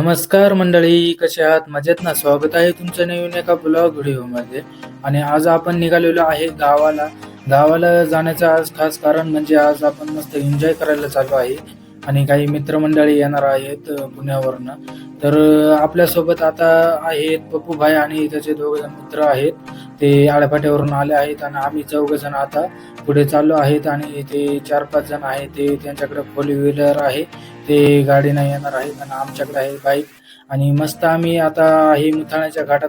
नमस्कार मंडळी कसे आहात? मजेत ना? स्वागत आहे तुमचं नवीन एका ब्लॉग व्हिडिओमध्ये. आणि आज आपण निघालेलो आहे गावाला. गावाला जाण्याचं आज खास कारण म्हणजे आज आपण मस्त एन्जॉय करायला चालू आहे. आणि काही मित्रमंडळी येणार आहेत पुण्यावरनं. तर आपल्यासोबत आता आहेत पप्पू भाई आणि त्याचे दोघ जण मित्र आहेत. ते आळपाट्यावरून आले आहेत आणि आम्ही चौघ जण आता पुढे चाललो आहेत आणि ते चार पाच जण आहेत ते त्यांच्याकडे फोर व्हीलर आहे. ते गाडीनं येणार आहेत आणि आमच्याकडे आहे बाईक आणि मस्त आम्ही आता आहे मुथाण्याच्या घाटात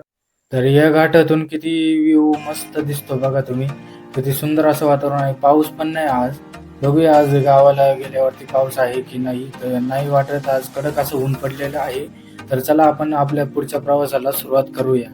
तर या घाटातून किती व्ह्यू मस्त दिसतो बघा तुम्ही. किती सुंदर असं वातावरण आहे. पाऊस पण नाही आज. बघूया आज गावाला गेल्यावरती पाऊस आहे की नाही? तर नाही वाटत. आज कडक असं ऊन पडलेलं आहे. तर चला आपण आपल्या पुढच्या प्रवासाला सुरुवात करूया.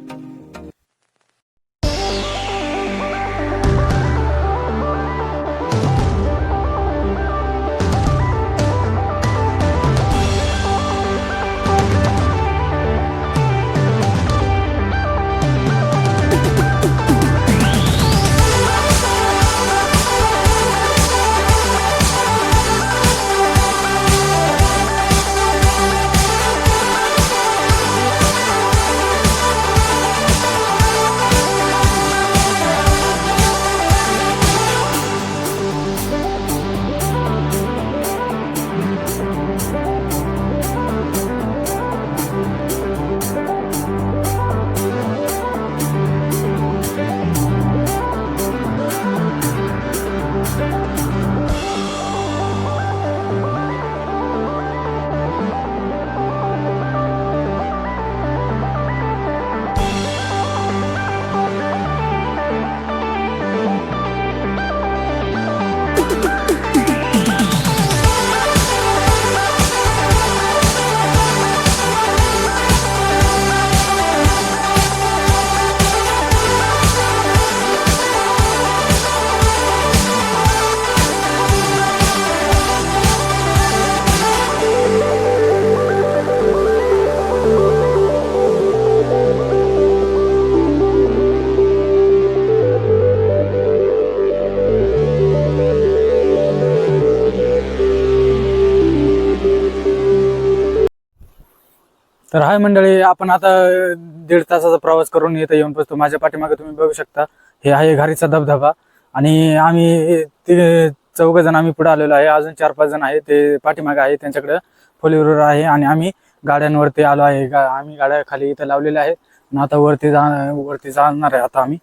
तर हाय मंडळी आपण आता दीड तासाचा प्रवास करून इथं येऊन पोचतो माझ्या पाठीमागे तुम्ही बघू शकता हे आहे घारीचा धबधबा. आणि आम्ही ते चौघ जण आम्ही पुढे आलेलो आहे. अजून चार पाच जण आहे ते पाठीमागे आहे त्यांच्याकडे फोर आहे. आणि आम्ही गाड्यांवरती आलो आहे. गा- आम्ही गाड्या खाली इथं लावलेल्या आहेत. आणि आता वरती जा वरती जाणार आहे आता आम्ही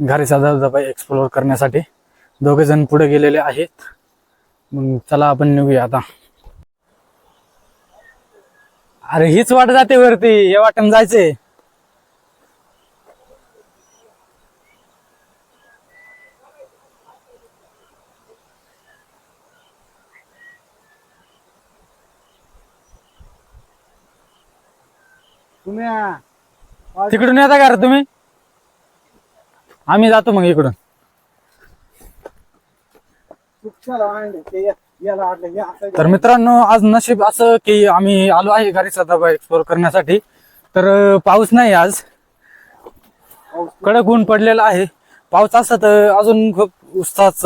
घारीचा धबधबा एक्सप्लोअर करण्यासाठी. दोघे जण पुढे गेलेले आहेत. मग चला आपण निघूया आता. अरे हीच वाट जाते वरती. हे वाटण जायचंय. तुम्ही तिकडून येता का रे तुम्ही? आम्ही जातो मग इकडून. तर मित्रांनो आज नशीब असं की आम्ही आलो आहे गाडीचा दबा एक्सप्लोर करण्यासाठी. तर पाऊस नाही आज. कडक ऊन पडलेला आहे. पाऊस असता तर अजून खूप उत्साहाच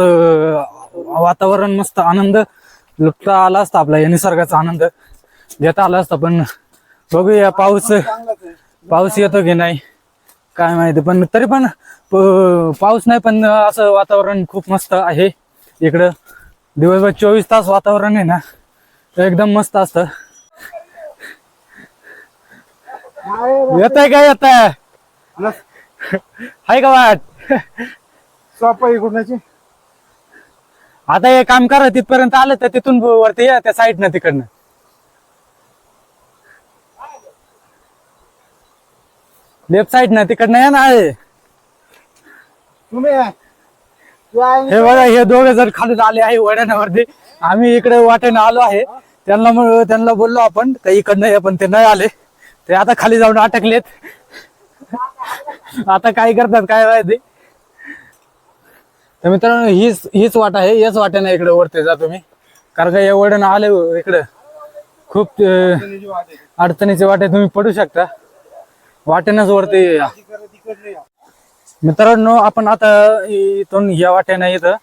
वातावरण मस्त आनंद. लुटता आला असता आपला या निसर्गाचा आनंद. घेता आला असता पण बघूया पाऊस. पाऊस येतो की नाही? काय माहिती पण तरी पण प- पाऊस नाही पण असं वातावरण खूप मस्त आहे इकडं. दिवसभर चोवीस तास वातावरण आहे ना एकदम मस्त असतं. येत आहे का येत आहे हाय का वाट? सोपा इकडण्याची आता हे काम करा तिथपर्यंत आलं तर तिथून वरती या त्या साईडनं तिकडनं. लेफ्ट साईडनं तिकडनं या ना आहे तुम्ही हे बघा हे दोघे जर खाली आले आहे वड्यानावरती आम्ही इकडे वाटेनं आलो आहे. त्यांना त्यांना बोललो आपण का इकडनं ये पण ते नाही आले. ते आता खाली जाऊन अटकलेत. आता काय करतात काय माहिती? तर मित्रांनो हीच हीच वाट आहे याच वाटेनं इकडे वरती जा तुम्ही. कारण का या वड्यानं आले इकडं. खूप अडचणीची वाट आहे. वाटे तुम्ही पडू शकता. वाटेनच वरती या. मित्रांनो आपण आता इथून या वाट्याने इथं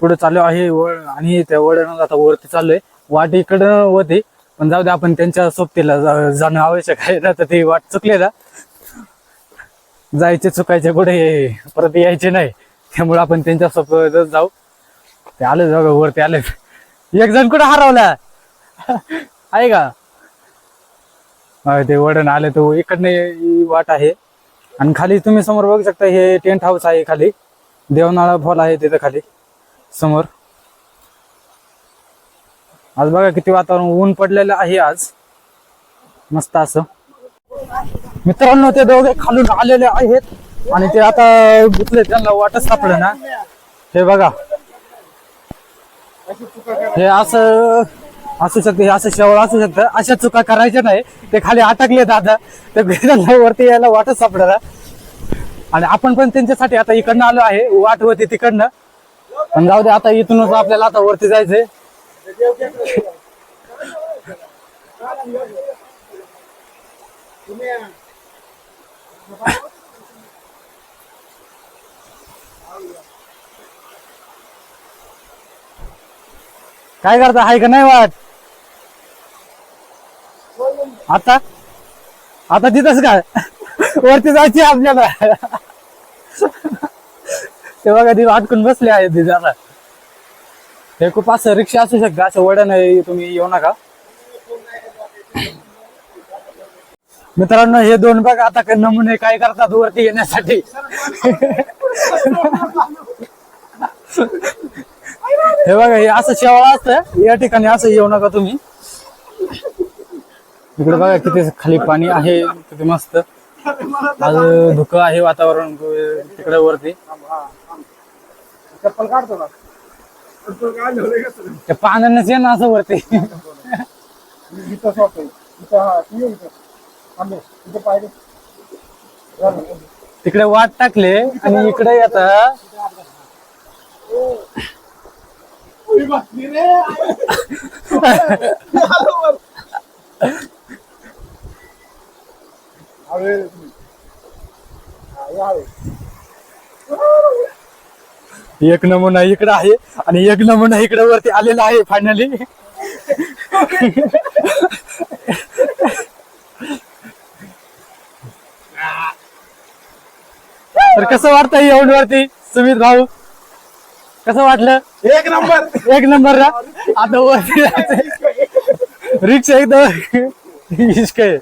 पुढे चाललो आहे वळ आणि त्या वड्यानं आता वरती चाललोय. वाट इकडं होती पण जाऊ दे आपण त्यांच्या सोबतीला जा- जाणं आवश्यक आहे ना तर ते वाट चुकले ना जायचे चुकायचे कुठे परत यायचे नाही. त्यामुळे आपण त्यांच्यासोबत जाऊ. ते आले जाऊ वरती आले. एक जण कुठं हरवला? आहे का? ते वडण आले तो इकडनं वाट आहे. आणि खाली तुम्ही समोर बघू शकता हे टेंट हाऊस आहे खाली. देवनाळा फॉल आहे तिथं खाली समोर. आज बघा किती वातावरण ऊन पडलेलं आहे आज. मस्त असं. मित्रांनो ते दोघे खालून आलेले आहेत आणि ते आता गुतले त्यांना वाटच सापडलं ना हे बघा. हे असं असू शकते असं शेवळ असू शकतं. अशा चुका करायच्या नाही. ते खाली अटकले दादा. ते त्यांना वरती यायला वाटच सापडला. आणि आपण पण त्यांच्यासाठी आता इकडनं आलो आहे. वाट होती तिकडनं. पण जाऊ दे आता इथूनच आपल्याला आता वरती जायचंय. काय करता? हाय का नाही वाट? आता? आता तिथंच काय? वरती जायची आपल्याला. ते बघा वाटकून अटकून बसले आहे तिथे आता हे खूप असं रिक्षा असू शकतं असं वडण आहे तुम्ही येऊ नका. मित्रांनो हे दोन बघा आता काही नमुने काय करतात वरती येण्यासाठी. हे बघा हे असं शेवाळा असतं. या ठिकाणी असं येऊ नका तुम्ही. इकडे बघा किती खाली पाणी आहे किती मस्त. आज धुकं आहे वातावरण तिकडे वरती. चप्पल काढतो ना ते पाण्यानेच ये ना असं वरती. हा. तिकडे वाट टाकले आणि इकडे येता एक नमुना इकडे आहे आणि एक नमुना इकडे वरती आलेला आहे फायनली तर कसं वाटतंय येऊन वरती सुमित भाऊ? कसं वाटलं? एक नंबर. एक नंबर आता वरती. रिक्षा एकदम इश्क आहे.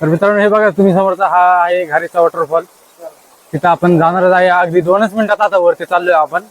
तर मित्रांनो हे बघा तुम्ही समोरचा हा आहे घारीचा वॉटरफॉल तिथं आपण जाणारच आहे. अगदी दोनच मिनिटात आता वरती चाललोय आपण.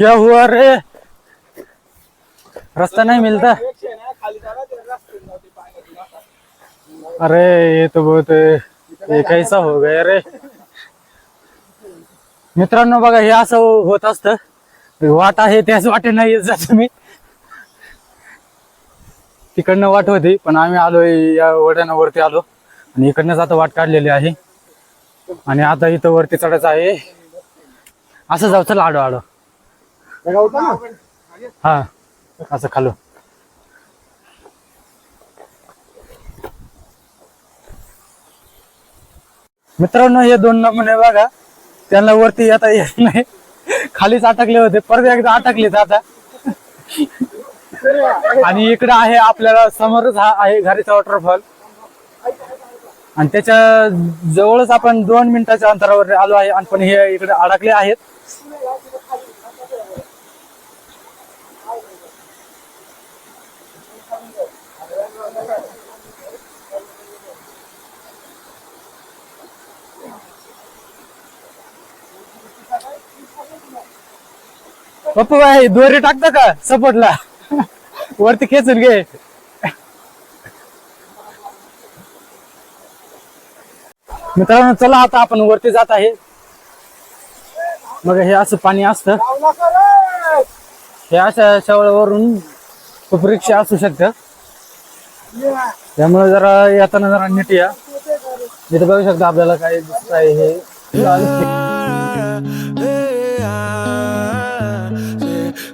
क्या हुआ रे? रास्ता नहीं मिलता। अरे ये तो बहुत ये कैसा हो गया रे? मित्रांनो बघा हे असं होत असतं. वाट आहे त्याच वाटे नाही येत जा तुम्ही तिकडनं वाट होती पण आम्ही आलोय या वड्यानं वरती आलो. आणि इकडनंच आता वाट काढलेली आहे. आणि आता इथं वरती चढायचं आहे. असं जाऊ चला आडो आडो. हा असं खालो. मित्रांनो हे दोन नमुने बघा. त्यांना वरती येता येत नाही खालीच अटकले होते. परत एकदा अटकलेत आता. आणि इकडे आहे आपल्याला समोरच हा आहे घारीचा वॉटरफॉल आणि त्याच्या जवळच आपण दोन मिनिटाच्या अंतरावर आलो आहे. आणि पण हे इकडे अडकले आहेत. पप्पू भाई दोरी टाकता का? सपोर्टला. वरती खेचून घे. मित्रांनो चला आता आपण वरती जात आहे. मग हे असं पाणी असतं. हे अशा शेवळावरून खूप रिक्षा असू शकतं त्यामुळे जरा येताना जरा नीट या इथं बघू शकता आपल्याला काय दिसत आहे हे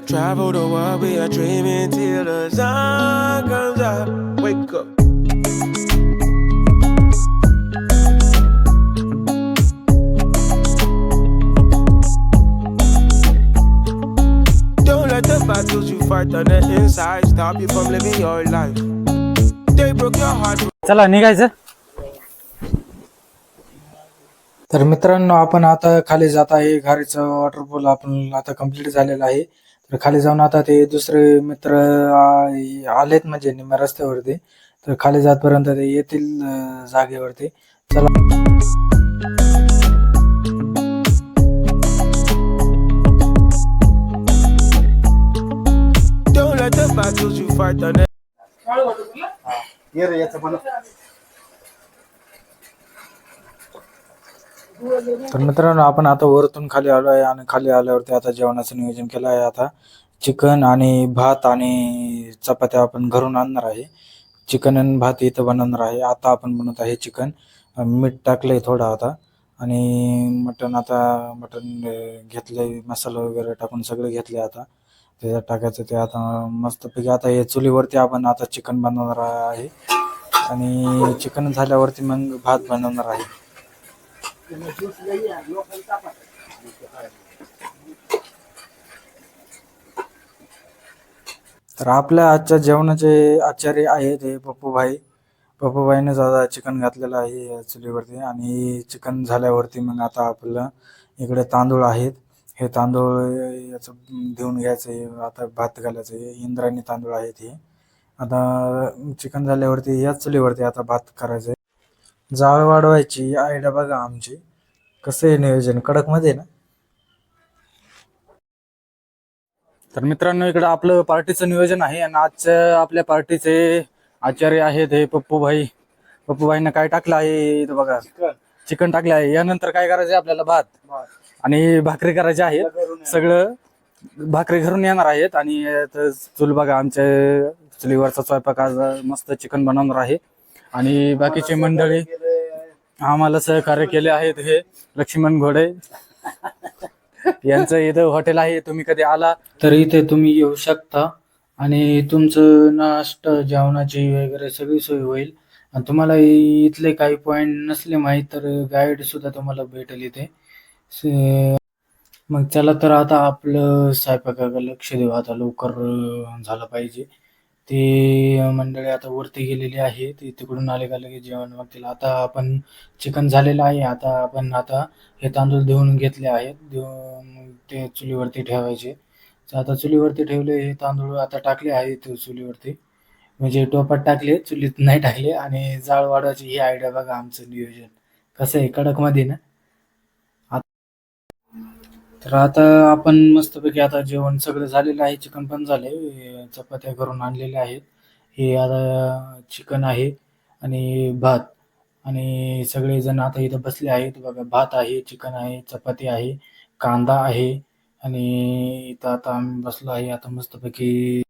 Travel the world, we are dreaming till the sun comes up. Wake up. Battles you fight on the inside. Stop you from living your life. They broke your heart. चला निघायचं? तर मित्रांनो आपण आता खाली जात आहे. घारीचं वॉटरफॉल आपण आता कंप्लीट झालेलं आहे. तर खाली जाऊन आता ते दुसरे मित्र आलेत म्हणजे निम्या रस्त्यावरती. तर खाली जातपर्यंत ते येतील जागेवरती. चला. Battles you fight the ये रे याचं पण तर मित्रांनो आपण आता वरतून खाली आलो आहे आणि खाली आल्यावरती आता जेवणाचं नियोजन केलं आहे. आता चिकन आणि भात आणि चपात्या आपण घरून आणणार आहे. चिकन आणि भात इथं बनवणार आहे. आता आपण बनवत आहे चिकन. मीठ टाकलंय थोडं आता. आणि मटण आता मटण घेतलंय मसाला वगैरे टाकून सगळं घेतले आता. त्याच्यात टाकायचं ते आता मस्तपैकी. आता हे चुलीवरती आपण आता चिकन बनवणार आहे. आणि चिकन झाल्यावरती मग भात बनवणार आहे. तर आपल्या आजच्या जेवणाचे आचार्य आहेत हे पप्पूभाई. पप्पूभाईने आता चिकन घातलेलं आहे या चुलीवरती. आणि चिकन झाल्यावरती मग आता आपलं इकडे तांदूळ आहेत. हे तांदूळ याचं देऊन घ्यायचं आहे. आता भात घालायचं आहे. इंद्रायणी तांदूळ आहेत हे. आता चिकन झाल्यावरती याच चुलीवरती आता भात करायचं आहे. जाळ वाढवायची आयडिया बघा आमची. कसं आहे नियोजन? कडकमध्ये ना? तर मित्रांनो इकडं आपलं पार्टीचं नियोजन आहे आणि आजच्या आपल्या पार्टीचे आचार्य आहेत हे पप्पूभाई. पप्पूभाईनं काय टाकलं आहे? बघा. चिकन. टाकलं आहे. यानंतर काय करायचं आहे आपल्याला? भात. आणि भाकरी करायची आहे. सगळं भाकरी घरून येणार आहेत आणि चूल बघा आमच्या चुलीवरचा स्वयंपाक आज मस्त चिकन बनवणार आहे. आणि बाकीची मंडळी आम्हाला सहकार्य केले आहेत हे लक्ष्मण घोडे. यांचं इथं हॉटेल आहे तुम्ही कधी आला? तर इथे तुम्ही येऊ शकता. आणि तुमचं नाश्ता जेवणाची वगैरे सगळी सोय होईल. आणि तुम्हाला इथले काही पॉइंट नसले माहीत तर गाईड सुद्धा तुम्हाला भेटेल इथे. से- मग चला तर आता आपलं स्वयंपाकाकडे लक्ष देऊ. आता लवकर अं, झालं पाहिजे. ते मंडळी आता वरती गेलेली आहे. ते तिकडून आले का लगेच जेवण मागतील आता आपण चिकन झालेलं आहे. आता आपण आता हे तांदूळ धुवून घेतले आहेत. धुवून ते चुलीवरती ठेवायचे. तर आता चुलीवरती ठेवले. हे तांदूळ आता टाकले आहेत चुलीवरती. म्हणजे टोपात टाकले चुलीत नाही टाकले. आणि जाळ वाढवायची ही आयडिया बघा आमचं नियोजन. कसं आहे? कडकमध्ये ना? तर आता आपण मस्तपैकी आता जेवण सगळं झालेलं आहे चिकन पण झाले चपात्या करून आणलेल्या आहेत. हे आता चिकन आहे आणि भात. आणि सगळेजण आता इथं बसले आहेत. बघा भात आहे चिकन आहे चपाती आहे कांदा आहे आणि इथं आता आम्ही बसलो आहे. आता मस्तपैकी